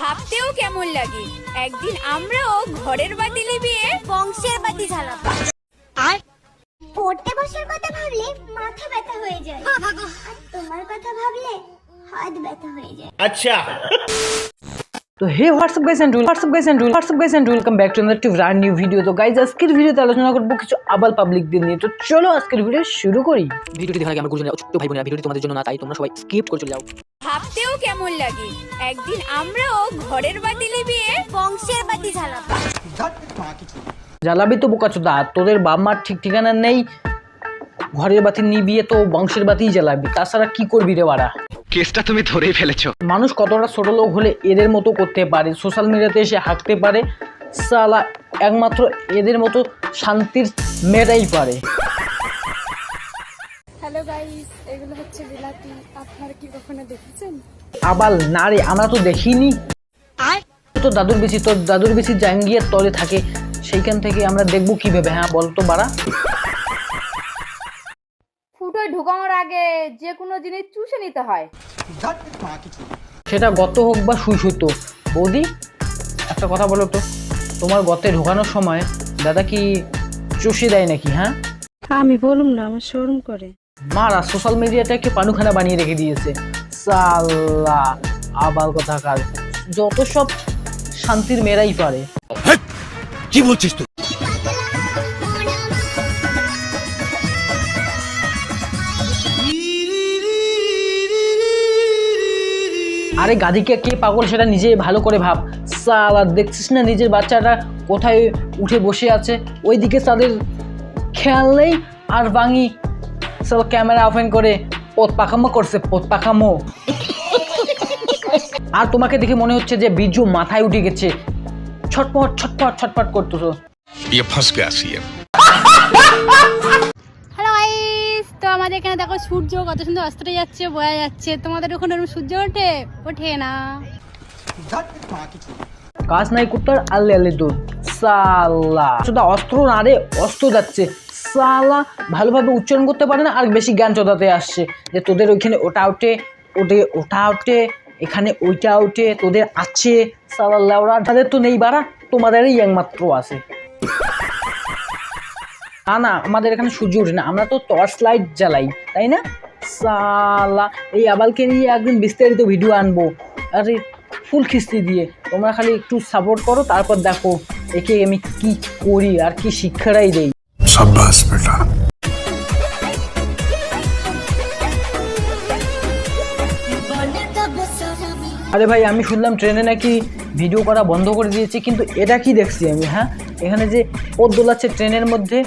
ভাবতেও কেমন লাগে? একদিন আমরাও ঘরের বাতি নিবিয়ে বংশের বাতি জ্বালাবো। পড়তে বসার কথা ভাবলে মাথা ব্যথা হয়ে যায়। আর তোমার কথা ভাবলে হাত ব্যথা হয়ে যায়। তো hey WhatsApp guys and WhatsApp guys and WhatsApp guys and welcome back to another brand new video তো গাইজ আজকের ভিডিওতে আলোচনা করব কিছু আবাল পাবলিকদের নিয়ে। তো চলো আজকের ভিডিও শুরু করি। ভিডিওটি দেখার আগে আমার গুরুজনেরা ও ছোট্ট ভাই বোনেরা ভিডিওটি তোমাদের জন্য না তাই তোমরা সবাই স্কিপ করে চলে যাও। ভাবতেও কেমন লাগে? একদিন আমরাও ঘরের বাতি লিবিয়ে বংশের বাতি জ্বালাবো। জ্বালাবি তো বোকাচোদা তোদের বাপ মার ঠিক ঠিকানা নেই। ঘরের বাতি নিবিয়ে তো বংশের বাতিই জ্বালাবি। তাছাড়া কি করবি রে বাড়া? কেসটা তুমি ধরেই ফেলেছো। মানুষ কতটা ছোট লোক হলে এদের মতো করতে পারে? সোশ্যাল মিডিয়াতে এসে হাঁকতে পারে? সালা একমাত্র এদের মতো শান্তির মেয়েরাই পারে। হ্যালো গাইস এগুলো হচ্ছে বিলাতি। আপনারা কি কখনো দেখেছেন? আবার না রে আমরা তো দেখিনি। তো দাদুর বেশি তোর দাদুর বেশি জাঙ্গিয়ার তলে থাকে। সেইখান থেকে আমরা দেখব কীভাবে হ্যাঁ বলতো বাড়া? ঢুকানোর আগে যে কোনো জিনিস চুষে নিতে হয়। সেটা গত হোক বা সুই সুতো বৌদি একটা কথা বলো তো তোমার গতে ঢোকানোর সময় দাদা কি চষে দেয় নাকি হ্যাঁ? আমি বলুম না আমার শোরুম করে। মারা সোশ্যাল মিডিয়াটাকে পানুখানা বানিয়ে রেখে দিয়েছে। সাল্লা আবাল কথা কাজ যত সব শান্তির মেয়েরাই পারে। কি বলছিস তুই? আরে গাদিকে কে পাগল সেটা নিজে ভালো করে ভাব। সালা দেখছিস না নিজের বাচ্চাটা কোথায় উঠে বসে আছে? ওইদিকে তাদের খেয়াল নেই আর বাঙি সব ক্যামেরা ওপেন করে পথ পাখামো করছে পথ পাখামো। আর তোমাকে দেখে মনে হচ্ছে যে বিজু মাথায় উঠে গেছে। ছটপট ছটপট ছটপট করতো হ্যালো গাইস তো আমাদের এখানে দেখো সূর্য কত সুন্দর অস্ত্রে যাচ্ছে বোঝা যাচ্ছে। তোমাদের ওখানে ওরকম সূর্য ওঠে? ওঠে না। কাজ নাই কুত্তার, আল্লে আল্লে দূর সালা। শুধু অস্ত্র না রে, অস্ত্র যাচ্ছে। সালা, ভালোভাবে উচ্চারণ করতে পারে না, আর বেশি জ্ঞান চোদাতে আসছে। যে তোদের ওইখানে ওটা উঠে ওটে, ওটা উঠে এখানে ওইটা উঠে তোদের আছে। সালা লেওড়া, তাদের তো নেই বাড়া, তোমাদেরই একমাত্র আছে। না না আমাদের এখানে সূর্য ওঠে না। আমরা তো টর্চ লাইট জ্বালাই তাই না? সালা এই আবালকে নিয়ে একদিন বিস্তারিত ভিডিও আনব। আরে ফুল খিস্তি দিয়ে। তোমরা খালি একটু সাপোর্ট করো তারপর দেখো একে আমি কি করি আর কি শিক্ষাটাই দেই। বেটা। আরে ভাই আমি শুনলাম ট্রেনে নাকি ভিডিও করা বন্ধ করে দিয়েছি কিন্তু এটা কি দেখছি আমি হ্যাঁ? এখানে যে ওর ট্রেনের মধ্যে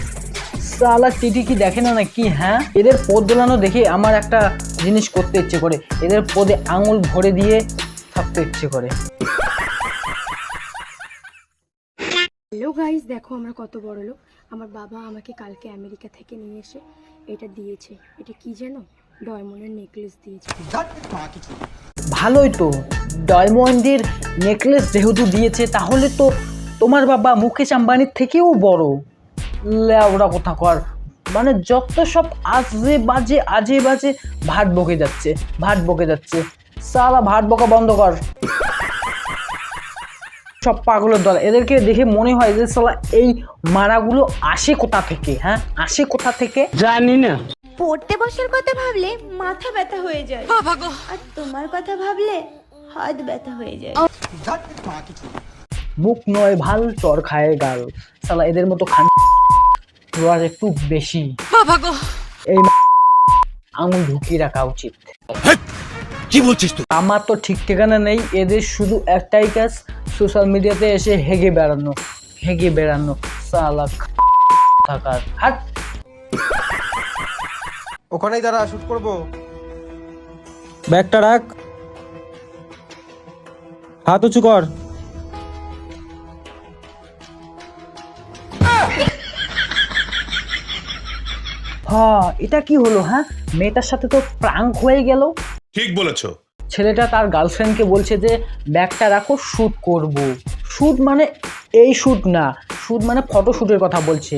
সালা টিটি কি দেখে না কি হ্যাঁ? এদের পদ দোলানো দেখে আমার একটা জিনিস করতে ইচ্ছে করে। এদের পদে আঙুল ভরে দিয়ে থাকতে ইচ্ছে করে। হ্যালো গাইস দেখো আমরা কত বড় লোক। আমার বাবা আমাকে কালকে আমেরিকা থেকে নিয়ে এসে এটা দিয়েছে। এটা কি জানো ডায়মন্ডের নেকলেস দিয়েছে। ভালোই তো। ডায়মন্ডের নেকলেস যেহেতু দিয়েছে তাহলে তো তোমার বাবা মুকেশ আম্বানির থেকেও বড়। লেওড়া কথা কর। মানে যত সব আজে বাজে আজে বাজে ভাট বকে যাচ্ছে ভাট বকে যাচ্ছে। সালা ভাট বকা বন্ধ কর। সব পাগলের দল। এদেরকে দেখে মনে হয় যে সালা এই মারাগুলো আসে কোথা থেকে হ্যাঁ? আসে কোথা থেকে? জানি না। পড়তে বসার কথা ভাবলে মাথা ব্যথা হয়ে যায়। আর তোমার কথা ভাবলে হাত ব্যথা হয়ে যায়। মুখ নয় ভালো চর খায় গাল। সালা এদের মতো খান আর একটু বেশি। এই আঙুল ঢুকিয়ে রাখা উচিত। কি বলছিস তুই? আমার তো ঠিক ঠিকানা নেই এদের শুধু একটাই কাজ সোশ্যাল মিডিয়াতে এসে হেগে বেড়ানো হেগে বেড়ানো সালা থাকার। হাট। ওখানেই দাঁড়া শুট করব। ব্যাগটা রাখ। হাত উঁচু কর। এটা কি হলো হ্যাঁ? মেয়েটার সাথে তো প্রাঙ্ক হয়ে গেল। ঠিক বলেছ। ছেলেটা তার গার্লফ্রেন্ডকে বলছে যে ব্যাগটা রাখো শ্যুট করব। শ্যুট মানে এই শ্যুট না শ্যুট মানে ফটো শ্যুটের কথা বলছে।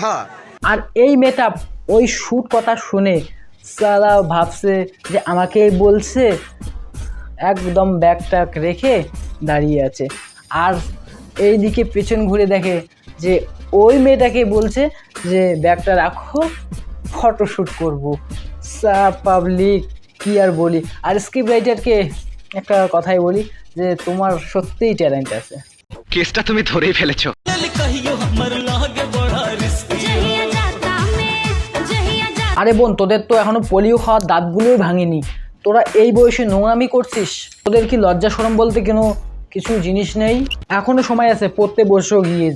হ্যাঁ। আর এই মেয়েটা ওই শ্যুট কথা শুনে সারা ভাবছে যে আমাকেই বলছে একদম ব্যাগটাক রেখে দাঁড়িয়ে আছে। আর এইদিকে পেছন ঘুরে দেখে যে ওই মেয়েটাকে বলছে যে ব্যাগটা রাখো ফটোশ্যুট করব। সা পাবলিক কি আর বলি? আর স্ক্রিপ্ট রাইটারকে একটা কথাই বলি যে তোমার সত্যিই ট্যালেন্ট আছে। কেসটা তুমি ধরেই ফেলেছো। আরে বোন তোদের তো এখনও পোলিও খাওয়ার দাঁতগুলোই ভাঙেনি। তোরা এই বয়সে নোংরামি করছিস তোদের কি লজ্জা সরম বলতে কেন কিছু জিনিস নেই? এখনও সময় আছে পড়তে বসেও গিয়ে।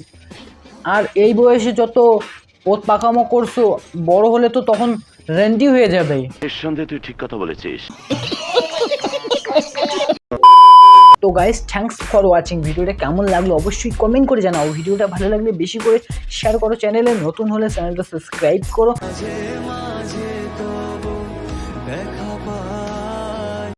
আর এই বয়সে যত পোত পাকামো করছ বড় হলে তো তখন রেন্ডি হয়ে যাবে। সঙ্গে তুই ঠিক কথা বলেছিস। তো গাইস থ্যাঙ্কস ফর ওয়াচিং ভিডিওটা কেমন লাগল অবশ্যই কমেন্ট করে জানাও। ভিডিওটা ভালো লাগলে বেশি করে শেয়ার করো চ্যানেলে নতুন হলে চ্যানেলটা সাবস্ক্রাইব করো।